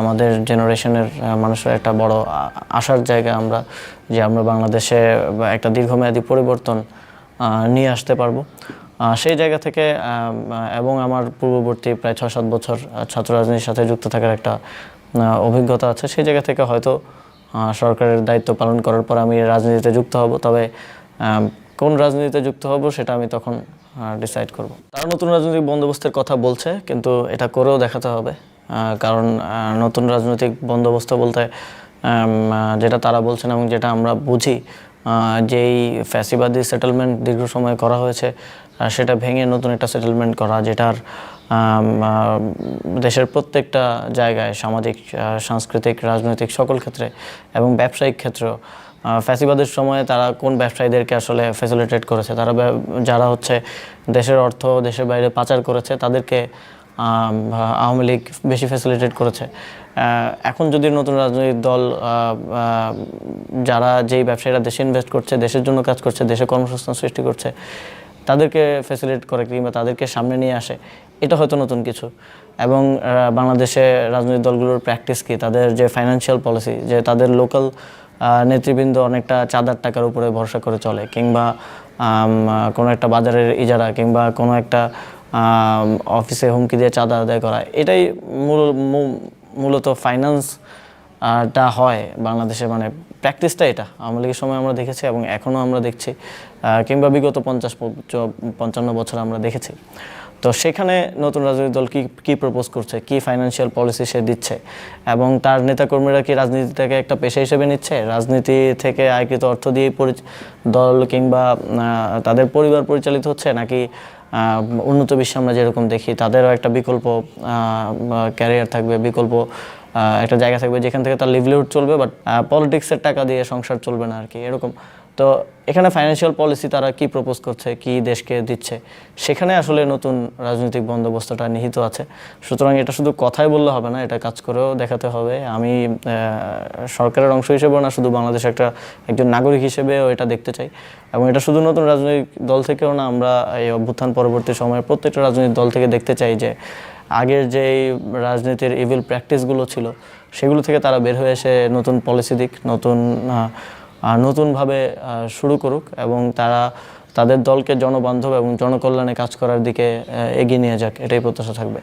আমাদের জেনারেশনের মানুষের একটা বড় আশার জায়গা আমরা যে আমরা বাংলাদেশে একটা দীর্ঘমেয়াদী পরিবর্তন নিয়ে আসতে পারব। সেই জায়গা থেকে এবং আমার পূর্ববর্তী প্রায় ছয় সাত বছর ছাত্র রাজনীতির সাথে যুক্ত থাকার একটা অভিজ্ঞতা আছে। সেই জায়গা থেকে হয়তো সরকারের দায়িত্ব পালন করার পর আমি রাজনীতিতে যুক্ত হব। তবে কোন রাজনীতিতে যুক্ত হব সেটা আমি তখন ডিসাইড করব। তারা নতুন রাজনৈতিক বন্দোবস্তের কথা বলছে, কিন্তু এটা করেও দেখাতে হবে। কারণ নতুন রাজনৈতিক বন্দোবস্ত বলতে যেটা তারা বলছেন এবং যেটা আমরা বুঝি যেই ফ্যাসিবাদী সেটেলমেন্ট দীর্ঘ সময় করা হয়েছে সেটা ভেঙে নতুন একটা সেটেলমেন্ট করা, যেটার দেশের প্রত্যেকটা জায়গায় সামাজিক সাংস্কৃতিক, রাজনৈতিক সকল ক্ষেত্রে এবং ব্যবসায়িক ক্ষেত্রেও ফ্যাসিবাদের সময়ে তারা কোন ব্যবসায়ীদেরকে আসলে ফ্যাসিলিটেট করেছে, তারা যারা হচ্ছে দেশের অর্থ, দেশের বাইরে পাচার করেছে, তাদেরকে আওয়ামী লীগ বেশি ফ্যাসিলিটেট করেছে। এখন যদি নতুন রাজনৈতিক দল যারা যেই ব্যবসায়ীরা দেশে ইনভেস্ট করছে, দেশের জন্য কাজ করছে, দেশে কর্মসংস্থান সৃষ্টি করছে, তাদেরকে ফ্যাসিলিটেট করে কিংবা তাদেরকে সামনে নিয়ে আসে, এটা হয়তো নতুন কিছু। এবং বাংলাদেশে রাজনৈতিক দলগুলোর প্র্যাকটিস কি? তাদের যে ফাইন্যান্সিয়াল পলিসি যে তাদের লোকাল নেতৃবৃন্দ অনেকটা চাঁদার টাকার উপরে ভরসা করে চলে, কিংবা কোনো একটা বাজারের ইজারা, কিংবা কোনো একটা অফিসে হুমকি দিয়ে চাঁদা আদায় করা, এটাই মূল মূলত ফাইন্যান্স টা হয় বাংলাদেশে মানে প্র্যাকটিসটা এটা। আওয়ামী লীগের সময় আমরা দেখেছি এবং এখনও আমরা দেখছি কিংবা বিগত পঞ্চাশ পঞ্চান্ন বছর আমরা দেখেছি। তো সেখানে নতুন রাজনৈতিক দল কি কি প্রপোজ করছে? কি ফাইন্যান্সিয়াল পলিসি সে দিচ্ছে? এবং তার নেতাকর্মীরা কি রাজনীতি থেকে একটা পেশা হিসেবে নিচ্ছে? রাজনীতি থেকে আয়কৃত অর্থ দিয়ে দল কিংবা তাদের পরিবার পরিচালিত হচ্ছে? নাকি উন্নত বিশ্বে আমরা যেরকম দেখি, তাদেরও একটা বিকল্প ক্যারিয়ার থাকবে, বিকল্প একটা জায়গা থাকবে যেখান থেকে তার লিভলিউড চলবে বাট পলিটিক্সের টাকা দিয়ে সংসার চলবে না আর কি, এরকম। তো এখানে ফাইন্যান্সিয়াল পলিসি তারা কি প্রপোজ করছে, কি দেশকে দিচ্ছে, সেখানে আসলে নতুন রাজনৈতিক বন্দোবস্তটা নিহিত আছে। সুতরাং এটা শুধু কথাই বললে হবে না, এটা কাজ করেও দেখাতে হবে। আমি সরকারের অংশ হিসেবেও না, শুধু বাংলাদেশ একটা, একজন নাগরিক হিসেবেও এটা দেখতে চাই। এবং এটা শুধু নতুন রাজনৈতিক দল থেকেও না, আমরা এই অভ্যুত্থান পরবর্তী সময়ে প্রত্যেকটা রাজনৈতিক দল থেকে দেখতে চাই যে, আগের যে রাজনীতির ইভিল প্র্যাকটিসগুলো ছিল, সেগুলো থেকে তারা বের হয়ে এসে নতুন পলিসি দিক, নতুন নতুনভাবে শুরু করুক এবং তারা তাদের দলকে জনবান্ধব এবং জনকল্যাণে কাজ করার দিকে এগিয়ে নিয়ে যাক, এটাই প্রত্যাশা থাকবে।